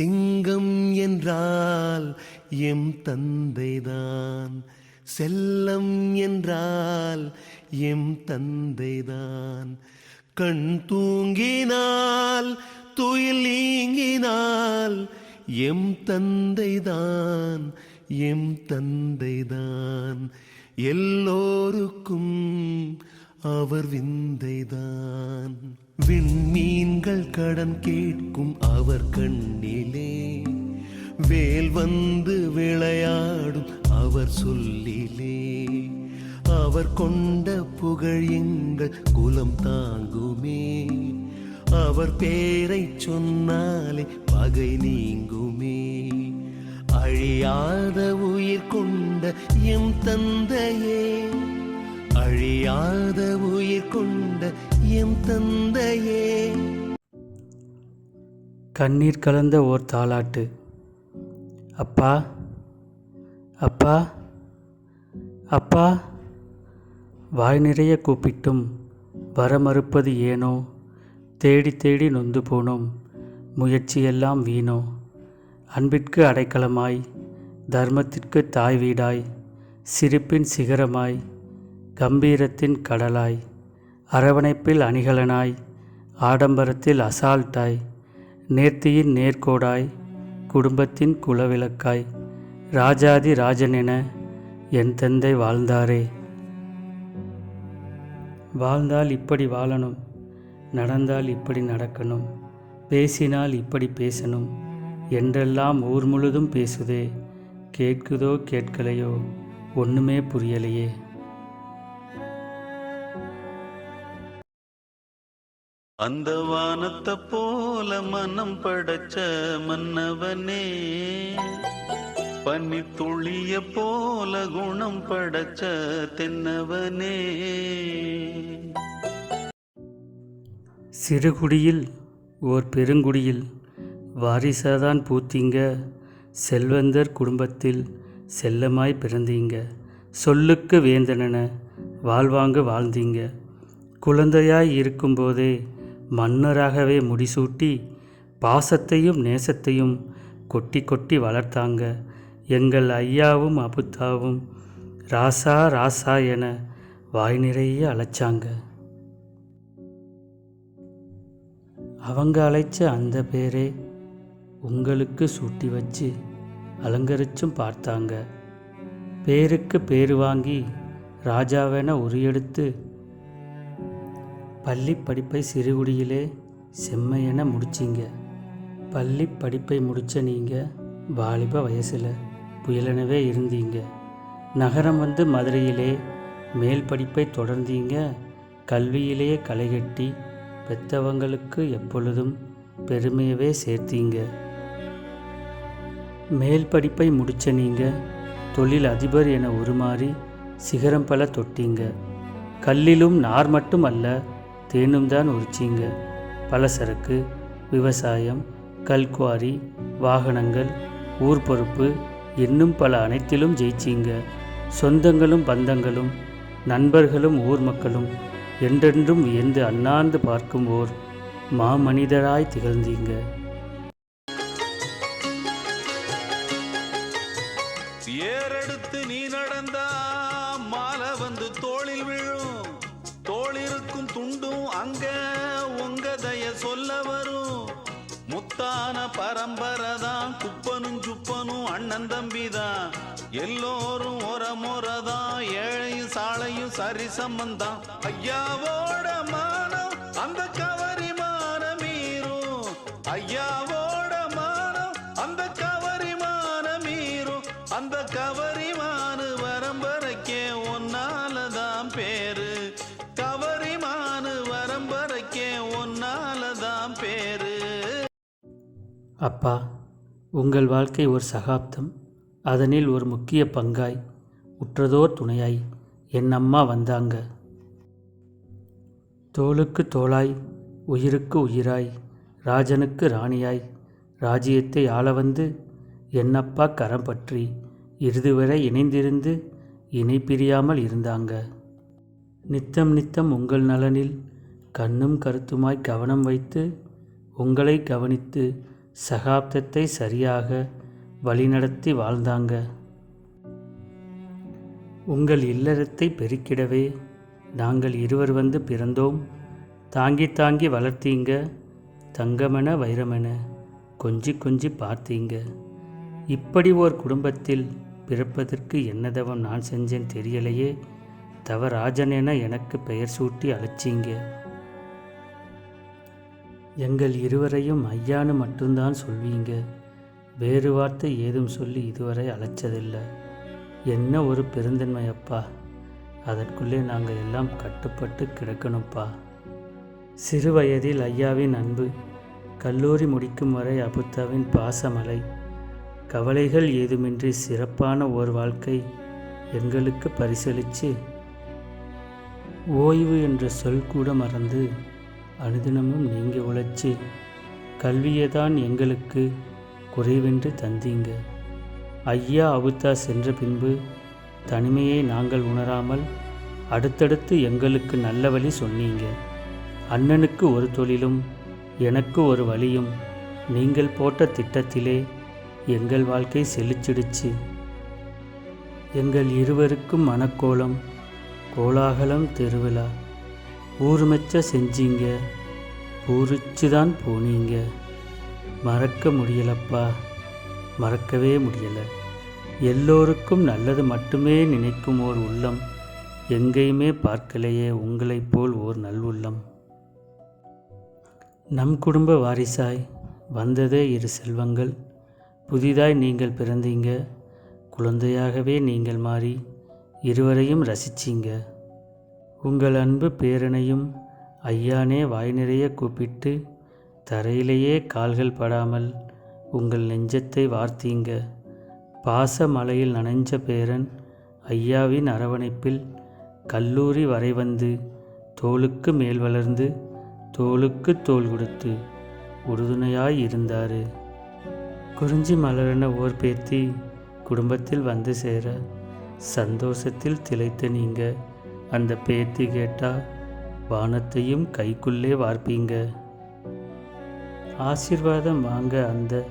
சிங்கம் என்றால் எம் தந்தைதான். செல்லம் என்றால் எம் தந்தைதான். கண் தூங்கினால் துயில் நீங்கினால் எம் தந்தைதான் எம் தந்தைதான். எல்லோருக்கும் அவர் விந்தைதான். விண்மீன்கள் கடன் கேட்கும் அவர் கண்ணிலே. வேல் வந்து விளையாடும் அவர் சொல்லிலே. அவர் கொண்ட புகழ் எங்கள் குலம் தாங்குமே. அவர் பேரை சொன்னாலே பகை நீங்குமே. அழியாத உயிர் கொண்ட எம் தந்தையே. அழியாத உயிர் கொண்ட எம் தந்தையே. கண்ணீர் கலந்த ஓர் தாலாட்டு அப்பா அப்பா அப்பா வாய் நிறைய கூப்பிட்டும். வர மறுப்பது ஏனோ? தேடி தேடி நொந்து போனோம். முயற்சியெல்லாம் வீணோ? அன்பிற்கு அடைக்கலமாய் தர்மத்திற்கு தாய் வீடாய் சிரிப்பின் சிகரமாய் கம்பீரத்தின் கடலாய் அரவணைப்பில் அணிகலனாய் ஆடம்பரத்தில் அசால்ட்டாய் நேர்த்தியின் நேர்கோடாய் குடும்பத்தின் குலவிளக்காய் ராஜாதி ராஜன் என என் தந்தை வாழ்ந்தாரே. வாழ்ந்தால் இப்படி வாழணும் நடந்தால் இப்படி நடக்கணும் பேசினால் இப்படி பேசணும் என்றெல்லாம் ஊர் முழுதும் பேசுதே கேட்குதோ கேட்கலையோ ஒன்றுமே புரியலையே. அந்த வானத்தை போல மனம் படைச்ச மன்னவனே. பனி துளிய போல குணம் படைச்ச தென்னவனே. சிறுகுடியில் ஓர் பெருங்குடியில் வாரிசாதான் பூத்தீங்க. செல்வந்தர் குடும்பத்தில் செல்லமாய் பிறந்தீங்க. சொல்லுக்கு வேந்தனென வாழ்வாங்க வாழ்ந்தீங்க. குழந்தையாய் இருக்கும்போதே மன்னராகவே முடிசூட்டி பாசத்தையும் நேசத்தையும் கொட்டி கொட்டி வளர்த்தாங்க. எங்கள் ஐயாவும் அபுத்தாவும் ராசா ராசா என வாய் நிறைய அழைச்சாங்க. அவங்க அழைச்ச அந்த பேரே உங்களுக்கு சூட்டி வச்சு அலங்கரிச்சும் பார்த்தாங்க. பேருக்கு பேர் வாங்கி ராஜாவென உரியெடுத்து பள்ளி படிப்பை சிறுகுடியிலே செம்மையென முடிச்சிங்க. பள்ளி படிப்பை முடித்த நீங்கள் வாலிப வயசில் புயலெனவே இருந்தீங்க. நகரம் வந்து மதுரையிலே மேல் படிப்பை தொடர்ந்தீங்க. கல்வியிலேயே களைகட்டி பெத்தவங்களுக்கு எப்பொழுதும் பெருமையவே சேர்த்தீங்க. மேல் படிப்பை முடித்த நீங்கள் தொழில் அதிபர் என உருமாறி சிகரம் பல தொட்டீங்க. கல்லிலும் நார் மட்டும் அல்ல தேனும் தான் உரிச்சிங்க பலசரக்கு விவசாயம் கல்குவாரி வாகனங்கள் ஊர் பொறுப்பு இன்னும் பல அனைத்திலும் ஜெயிச்சீங்க. சொந்தங்களும் பந்தங்களும் நண்பர்களும் ஊர் மக்களும் என்றென்றும் வியந்து அண்ணாந்து பார்க்கும் ஓர் மாமனிதராய் திகழ்ந்தீங்க. அண்ணன் தம்பி எல்லோரும் ஒரு முறை தான் ஏழையும் சாலையும் சரி சம்பந்தம் ஐயாவோட மானம் அந்த கவரி மானம் மீறும் ஐயாவோட மானம் அந்த கவரி மானம் மீறும் அந்த கவரி மானு வரம்பரைக்கே ஒன்னாலதான் பேரு. கவரி மானு வரம்பரைக்கே ஒன்னாலதான் பேரு. அப்பா உங்கள் வாழ்க்கை ஒரு சகாப்தம். அதனில் ஒரு முக்கிய பங்காய். உற்றதோர் துணையாய் என் அம்மா வந்தாங்க. தோளுக்கு தோளாய் உயிருக்கு உயிராய் ராஜனுக்கு ராணியாய் ராஜ்யத்தை ஆள வந்து என்னப்பா கரம் பற்றி இறுதி வரை இணைந்திருந்து இணை பிரியாமல் இருந்தாங்க. நித்தம் நித்தம் உங்கள் நலனில் கண்ணும் கருத்துமாய் கவனம் வைத்து உங்களை கவனித்து சகாப்தத்தை சரியாக வழிநடத்தி வாழ்ந்தாங்க. உங்கள் இல்லறத்தை பெருக்கிடவே நாங்கள் இருவர் வந்து பிறந்தோம். தாங்கி தாங்கி வளர்த்தீங்க. தங்கமென வைரமென கொஞ்சி கொஞ்சி பார்த்தீங்க. இப்படி ஓர் குடும்பத்தில் பிறப்பதற்கு என்னதவம் நான் செஞ்சேன் தெரியலையே. தவராஜன் என எனக்கு பெயர் சூட்டி அழைச்சிங்க. எங்கள் இருவரையும் ஐயான்னு மட்டும்தான் சொல்வீங்க. வேறு வார்த்தை ஏதும் சொல்லி இதுவரை அழைச்சதில்லை. என்ன ஒரு பெருந்தன்மை அப்பா அதற்குள்ளே நாங்கள் எல்லாம் கட்டுப்பட்டு கிடக்கணும்ப்பா. சிறு வயதில் ஐயாவின் அன்பு கல்லூரி முடிக்கும் வரை அபுத்தாவின் பாசமலை கவலைகள் ஏதுமின்றி சிறப்பான ஓர் வாழ்க்கை எங்களுக்கு பரிசளித்து ஓய்வு என்ற சொல் கூட மறந்து அனுதினமும் நீங்கள் உழைச்சி கல்வியை தான் எங்களுக்கு குறைவென்று தந்தீங்க. ஐயா அவுத்தா சென்ற பின்பு தனிமையை நாங்கள் உணராமல் அடுத்தடுத்து எங்களுக்கு நல்ல வழி சொன்னீங்க. அண்ணனுக்கு ஒரு தொழிலும் எனக்கு ஒரு வழியும் நீங்கள் போட்ட திட்டத்திலே எங்கள் வாழ்க்கை செழிச்சிடுச்சு. எங்கள் இருவருக்கும் மனக்கோலம் கோலாகலம் திருவிழா. ஊருமெச்ச செஞ்சீங்க. பூரிச்சு தான் போனீங்க. மறக்க முடியலப்பா. மறக்கவே முடியலை. எல்லோருக்கும் நல்லது மட்டுமே நினைக்கும் ஓர் உள்ளம். எங்கேயுமே பார்க்கலையே உங்களைப் போல் ஓர் நல்வுள்ளம் நம் குடும்ப வாரிசாய் வந்ததே இரு செல்வங்கள். புதிதாய் நீங்கள் பிறந்தீங்க. குழந்தையாகவே நீங்கள் மாறி இருவரையும் ரசிச்சீங்க. உங்கள் அன்பு பேரனையும் ஐயானே வாய் நிறைய கூப்பிட்டு தரையிலேயே கால்கள் படாமல் உங்கள் நெஞ்சத்தை வார்த்தீங்க. பாச மலையில் நனைஞ்ச பேரன் ஐயாவின் அரவணைப்பில் கல்லூரி வரை வந்து தோளுக்கு மேல் வளர்ந்து தோளுக்கு தோள் கொடுத்து உறுதுணையாய் இருந்தார். குறிஞ்சி மலரென ஓர் பேத்தி குடும்பத்தில் வந்து சேர சந்தோஷத்தில் திளைத்த நீங்கள் அந்த பேத்தி கேட்டா வானத்தையும் கைக்குள்ளே வார்ப்பீங்க. ஆசீர்வாதம் வாங்க. அந்த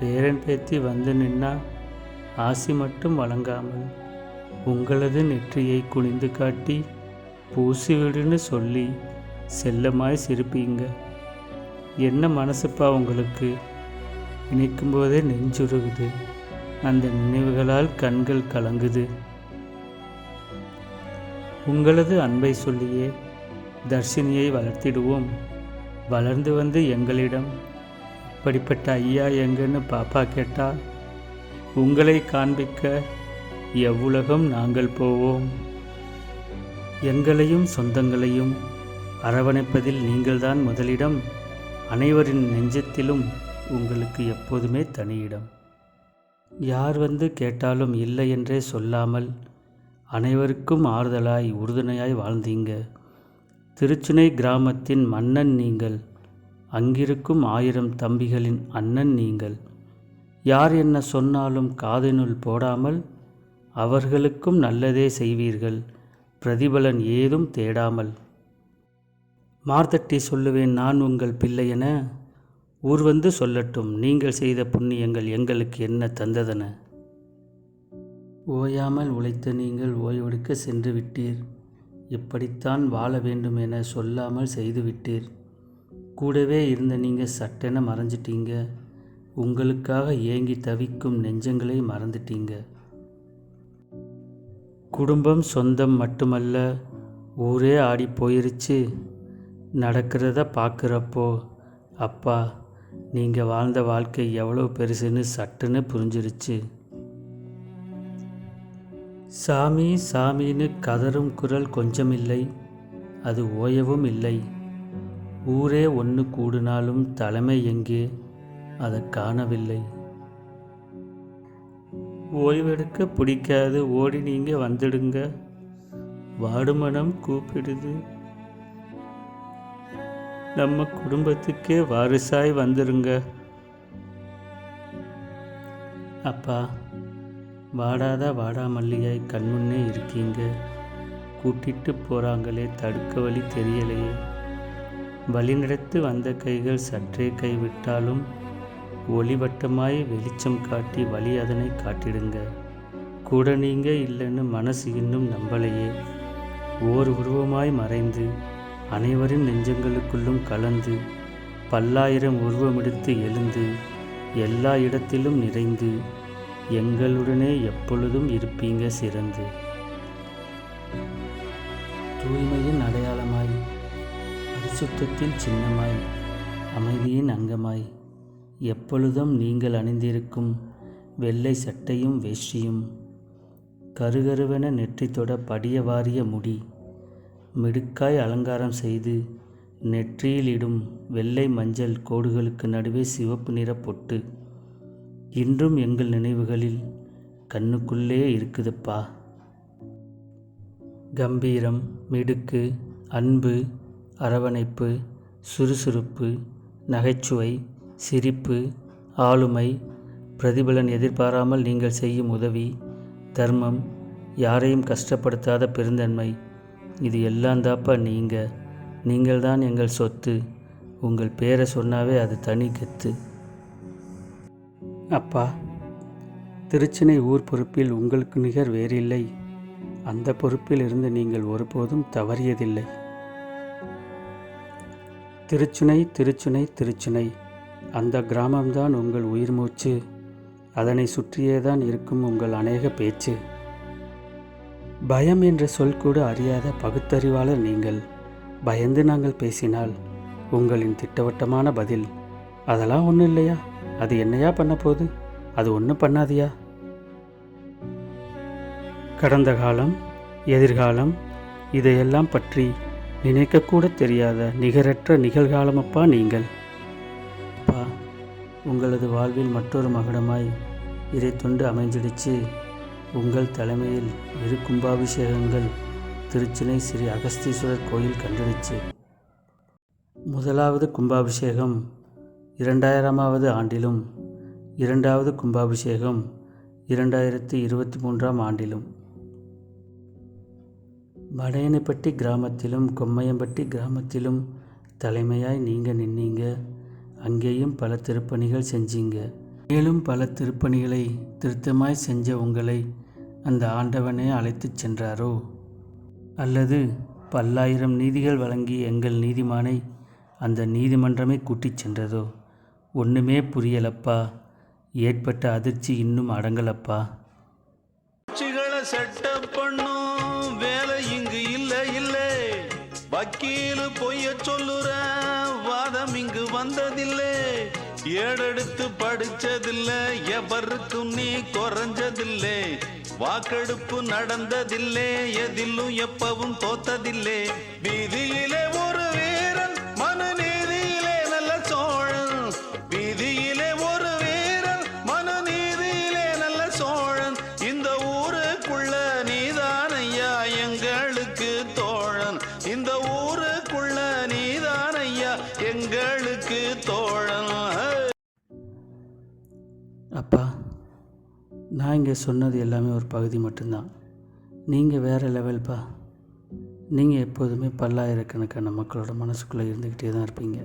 பேரன் பேத்தி வந்து நின்னா ஆசி மட்டும் வழங்காமல் உங்களது நெற்றியை குனிந்து காட்டி பூசிவிடுன்னு சொல்லி செல்லமாய் சிரிப்பீங்க. என்ன மனசுப்பா உங்களுக்கு? நினைக்கும் போதே நெஞ்சுருகுது. அந்த நினைவுகளால் கண்கள் கலங்குது. உங்களது அன்பை சொல்லியே தர்ஷினியை வளர்த்திடுவோம். வளர்ந்து வந்து எங்களிடம் இப்படிப்பட்ட ஐயா எங்கன்னு பாப்பா கேட்டால் உங்களை காண்பிக்க எவ்வுலகம் நாங்கள் போவோம். எங்களையும் சொந்தங்களையும் அரவணைப்பதில் நீங்கள்தான் முதலிடம். அனைவரின் நெஞ்சத்திலும் உங்களுக்கு எப்போதுமே தனியிடம். யார் வந்து கேட்டாலும் இல்லை என்றே சொல்லாமல் அனைவருக்கும் ஆறுதலாய் உறுதுணையாய் வாழ்ந்தீங்க. திருச்சுனை கிராமத்தின் மன்னன் நீங்கள். அங்கிருக்கும் ஆயிரம் தம்பிகளின் அண்ணன் நீங்கள். யார் என்ன சொன்னாலும் காதினுள் போடாமல் அவர்களுக்கும் நல்லதே செய்வீர்கள். பிரதிபலன் ஏதும் தேடாமல். மார்த்தட்டி சொல்லுவேன் நான் உங்கள் பிள்ளை என ஊர் வந்து சொல்லட்டும். நீங்கள் செய்த புண்ணியங்கள் எங்களுக்கு என்ன தந்ததென? ஓயாமல் உழைத்த நீங்கள் ஓய்வெடுக்க சென்று விட்டீர். இப்படித்தான் வாழ வேண்டும் என சொல்லாமல் செய்துவிட்டீர் கூடவே இருந்த நீங்கள் சட்டென மறைஞ்சிட்டீங்க. உங்களுக்காக ஏங்கி தவிக்கும் நெஞ்சங்களை மறந்துட்டீங்க. குடும்பம் சொந்தம் மட்டுமல்ல ஊரே ஆடி போயிருச்சு. நடக்கிறத பார்க்குறப்போ அப்பா நீங்கள் வாழ்ந்த வாழ்க்கை எவ்வளோ பெருசுன்னு சட்டுன்னு புரிஞ்சிருச்சு. சாமி சாமின்னு கதறும் குரல் கொஞ்சமில்லை. அது ஓயவும் இல்லை. ஊரே ஒன்று கூடினாலும் தலைமை எங்கே? அதை காணவில்லை. ஓய்வெடுக்க பிடிக்காது. ஓடி நீங்கள் வந்துடுங்க. வாடுமனம் கூப்பிடுது. நம்ம குடும்பத்துக்கே வாரிசாய் வந்துருங்க. அப்பா வாடாத வாடாமல்லியாய் கண்முன்னே இருக்கீங்க. கூட்டிட்டு போகிறாங்களே தடுக்க வழி தெரியலையே. வழிநடத்து வந்த கைகள் சற்றே கைவிட்டாலும் ஒளிவட்டமாய் வெளிச்சம் காட்டி வழி அதனை காட்டிடுங்க. கூட நீங்கள் இல்லைன்னு மனசு இன்னும் நம்பலையே. ஓர் உருவமாய் மறைந்து அனைவரின் நெஞ்சங்களுக்குள்ளும் கலந்து பல்லாயிரம் உருவமெடுத்து எழுந்து எல்லா இடத்திலும் நிறைந்து எங்களுடனே எப்பொழுதும் இருப்பீங்க சிறந்து. தூய்மையின் அடையாளமாய் பரிசுத்தத்தின் சின்னமாய் அமைதியின் அங்கமாய் எப்பொழுதும் நீங்கள் அணிந்திருக்கும் வெள்ளை சட்டையும் வேஷ்டியும் கருகருவென நெற்றி தொட படிய வாரிய முடி மிடுக்காய் அலங்காரம் செய்து நெற்றியில் இடும் வெள்ளை மஞ்சள் கோடுகளுக்கு நடுவே சிவப்பு நிற பொட்டு இன்றும் எங்கள் நினைவுகளில் கண்ணுக்குள்ளே இருக்குதுப்பா. கம்பீரம் மிடுக்கு அன்பு அரவணைப்பு சுறுசுறுப்பு நகைச்சுவை சிரிப்பு ஆளுமை பிரதிபலன் எதிர்பாராமல் நீங்கள் செய்யும் உதவி தர்மம் யாரையும் கஷ்டப்படுத்தாத பெருந்தன்மை இது எல்லாம் தாப்பா நீங்கள் நீங்கள் தான் எங்கள் சொத்து. உங்கள் பேரை சொன்னாவே அது தனி கெத்து. அப்பா திருச்சினை ஊர் பொறுப்பில் உங்களுக்கு நிகர் வேறில்லை. அந்த பொறுப்பில் இருந்து நீங்கள் ஒருபோதும் தவறியதில்லை. திருச்சுனை திருச்சுனை திருச்சுனை அந்த கிராமம்தான் உங்கள் உயிர் மூச்சு. அதனை சுற்றியே தான் இருக்கும் உங்கள் அநேக பேச்சு. பயம் என்ற சொல் கூட அறியாத பகுத்தறிவாளர் நீங்கள். பயந்து நாங்கள் பேசினால் உங்களின் திட்டவட்டமான பதில் அதெல்லாம் ஒன்றும் இல்லையா? அது என்னையா பண்ண போகுது? அது ஒன்றும் பண்ணாதியா? கடந்த காலம் எதிர்காலம் இதையெல்லாம் பற்றி நினைக்கக்கூட தெரியாத நிகரற்ற நிகழ்காலமப்பா நீங்கள். அப்பா உங்களது வாழ்வில் மற்றொரு மகுடமாய் இதை தொண்டு அமைஞ்சிடுச்சு உங்கள் தலைமையில் இரு கும்பாபிஷேகங்கள் திருச்சினை ஸ்ரீ அகஸ்தீஸ்வரர் கோயில் கண்டுடுச்சு. முதலாவது கும்பாபிஷேகம் இரண்டாயிரமாவது ஆண்டிலும் இரண்டாவது கும்பாபிஷேகம் இரண்டாயிரத்தி இருபத்தி மூன்றாம் ஆண்டிலும். வடையனைப்பட்டி கிராமத்திலும் கொம்மையம்பட்டி கிராமத்திலும் தலைமையாய் நீங்கள் நின்னீங்க. அங்கேயும் பல திருப்பணிகள் செஞ்சீங்க. மேலும் பல திருப்பணிகளை திருத்தமாய் செஞ்ச உங்களை அந்த ஆண்டவனே அழைத்துச் சென்றாரோ? அல்லது பல்லாயிரம் நீதிகள் வழங்கி எங்கள் நீதிமானை அந்த நீதிமன்றமே கூட்டிச் சென்றதோ? ஒன்றுமே புரியலப்பா. ஏற்பட்ட அதிர்ச்சி இன்னும் அடங்கலப்பா. கட்சிகளை செட்டப் பண்ணும் வேலை இங்கு இல்ல இல்ல. வக்கீல் பொய்ய சொல்லுற வாதம் இங்கு வந்ததில்லை. ஏடெடுத்து படிச்சதில்ல எவருக்கும் நீ குறைஞ்சதில்லை. வாக்கெடுப்பு நடந்ததில்லை எதிலும் எப்பவும் தோத்ததில்லை. வீதியிலே ஒரு அப்பா நான் இங்கே சொன்னது எல்லாமே ஒரு பகுதி மட்டும்தான். நீங்கள் வேறு லெவல்ப்பா. நீங்கள் எப்போதுமே பல்லாயிரக்கணக்கான மக்களோட மனசுக்குள்ளே இருந்துக்கிட்டே தான் இருப்பீங்க.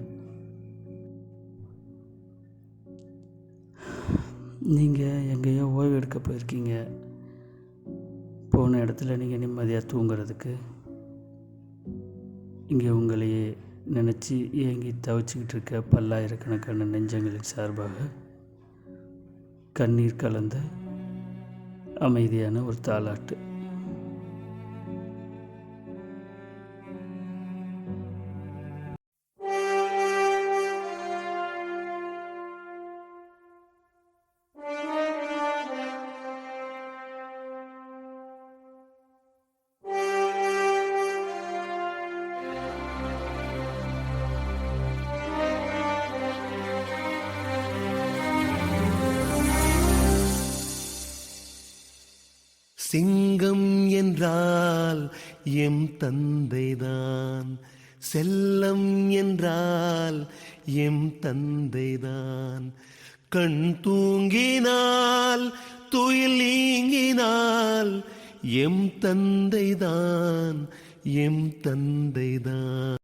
நீங்கள் எங்கேயோ ஓய்வு எடுக்க போயிருக்கீங்க. போன இடத்துல நீங்கள் நிம்மதியாக தூங்குறதுக்கு. இங்கே உங்களையே நினச்சி ஏங்கி தவிச்சுக்கிட்டு இருக்க பல்லாயிரக்கணக்கான நெஞ்சங்களின் சார்பாக கண்ணீர் கலந்த அமைதியான ஒரு தாலாட்டு சிங்கம் என்றால் எம் தந்தைதான். செல்லம் என்றால் எம் தந்தைதான். கண் தூங்கினால் துயில் நீங்கினால் எம் தந்தைதான் எம் தந்தைதான்.